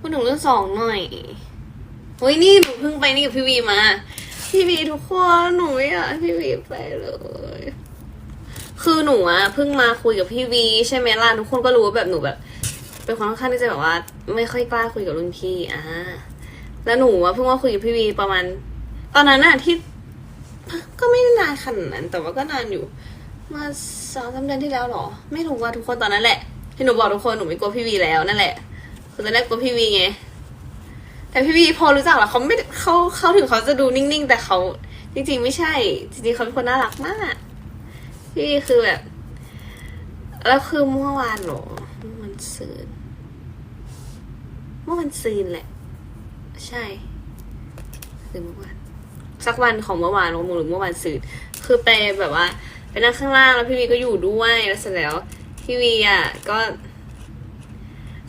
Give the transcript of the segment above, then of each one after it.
พูดถึงเรื่องสองหน่อยเฮ้ยนี่หนูเพิ่งไปนี่กับพี่วีมา พี่วีทุกคนหนูไม่อยากให้พี่วีไปเลย คือหนูอะเพิ่งมาคุยกับพี่วี ใช่ไหมล่ะทุกคนก็รู้ว่าแบบหนูแบบ เป็นคนค่อนข้างที่จะแบบว่า ไม่ค่อยกล้าคุยกับรุ่นพี่อ่าแล้วหนูอะเพิ่งมาคุยกับพี่วีประมาณ ตอนนั้นอะที่ ก็ไม่ได้นานขนาดนั้น แต่ว่าก็นานอยู่ มาสองสามเดือนที่แล้วเหรอ ไม่รู้ว่าทุกคนตอนนั้นแหละที่หนูบอกทุกคนหนูไม่กลัวพี่วีแล้วนั่นแหละ คือตอนแรกกลัวพี่วีไง แต่พี่วีพอรู้จักแล้วเขาไม่เขาเขาถึงเขาจะดูนิ่งๆ แต่เขาจริง ๆ ไม่ใช่ จริงๆเขาเป็นคนน่ารักมากพี่วีคือแบบ แล้วคือเมื่อวานหรอเมื่อวันซืนเมื่อวันซืนแหละ ใช่หรือเมื่อวานสักวันของเมื่อวานหรือเมื่อวันซืนคือไปแบบว่าไปนั่งข้างล่างแล้วพี่วีก็อยู่ด้วยแล้วเสร็จแล้วพี่วีอะก็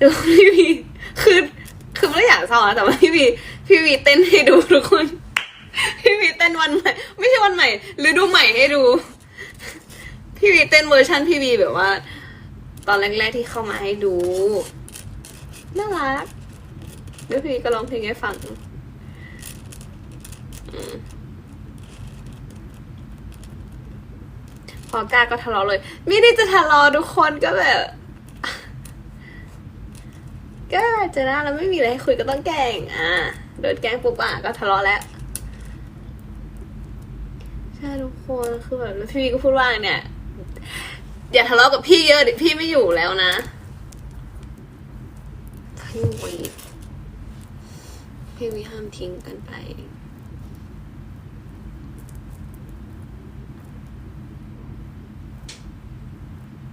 ดูพี่วีคือคือไม่อยากเศร้านะแต่ว่าพี่วีพี่วีเต้นให้ดูทุกคน พี่วีเต้นวันใหม่ ไม่ใช่วันใหม่หรือดูใหม่ให้ดู พี่วีเต้นเวอร์ชันพี่วีแบบว่า ตอนแรกๆที่เข้ามาให้ดูน่ารักแล้วพี่ก็ร้องเพลงให้ฟังพอกล้าก็ทะเลาะเลย ไม่ได้จะทะเลาะทุกคนก็แบบ ก็เจอหน้าแล้วไม่มีอะไรให้คุยก็ต้องแกล้งอะโดนแกล้งปุ๊บอะก็ทะเลาะแล้วใช่ทุกคนคือแบบแล้วพี่ก็พูดว่าเนี่ย อย่าทะเลาะกับพี่เยอะเดี๋ยวพี่ไม่อยู่แล้วนะพี่วีพี่วีห้ามทิ้งกันไป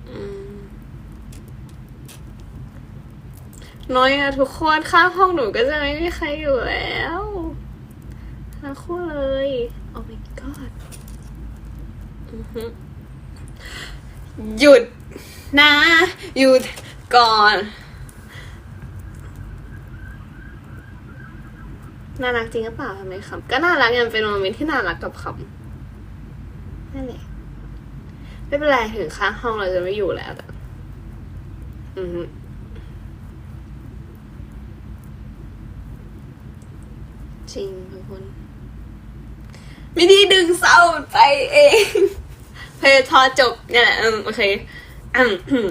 อืม น้อยอะทุกคนข้างห้องหนูก็จะไม่มีใครอยู่แล้วทั้งคู่เลย โอ้ my god อือหือหยุดนะ หยุดก่อน น่ารักจริงหรือเปล่าทำไมคำก็น่ารักยังเป็นโมเมนต์ที่น่ารักกับคำนั่นแหละไม่เป็นไรถึงข้างห้องเราจะไม่อยู่แล้วแต่อือหือ จริงทุกคนวิธีดึงเศร้าไปเอง เพลทอจบเนี่ยแหละโอเคอืม